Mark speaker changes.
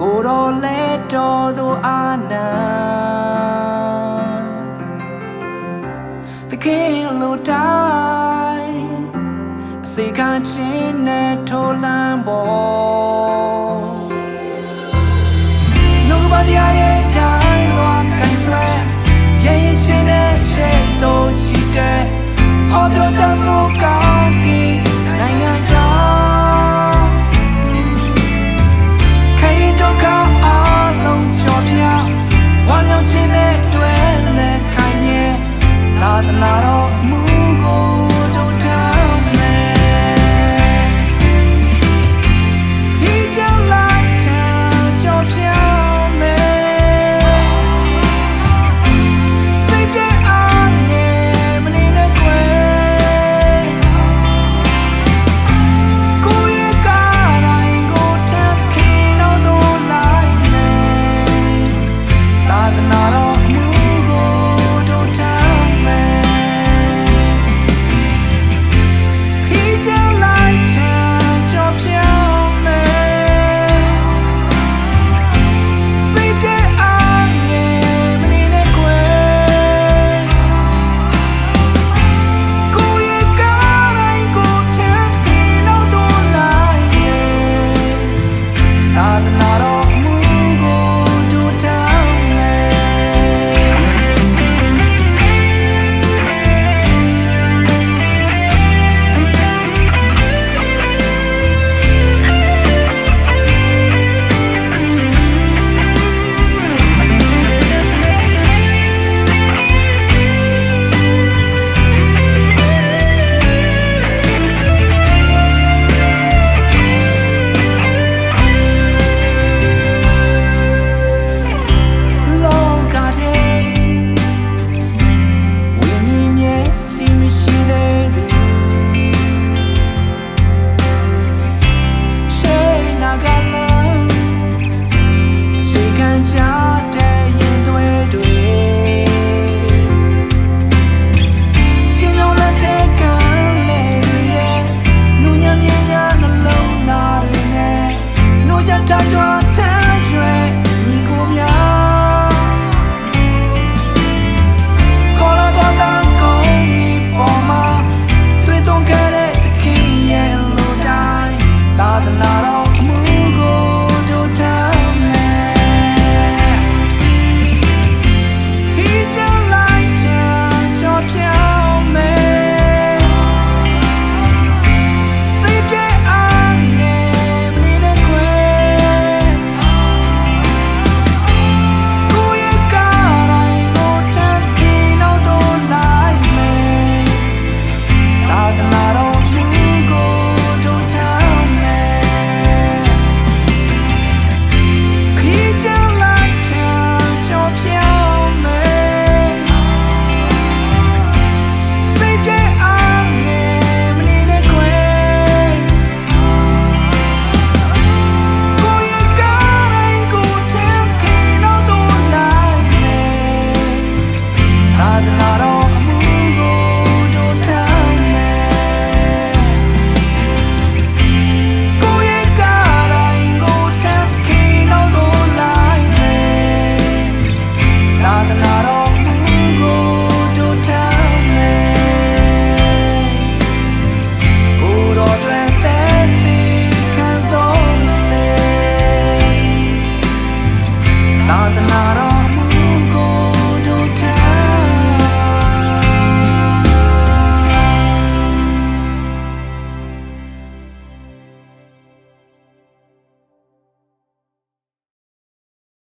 Speaker 1: ကိုတော်လဲတော်သူအာနာသခင်လိုတိုင်းအစီခံခြင်းနဲ့ထိုးလမ်းပေါ်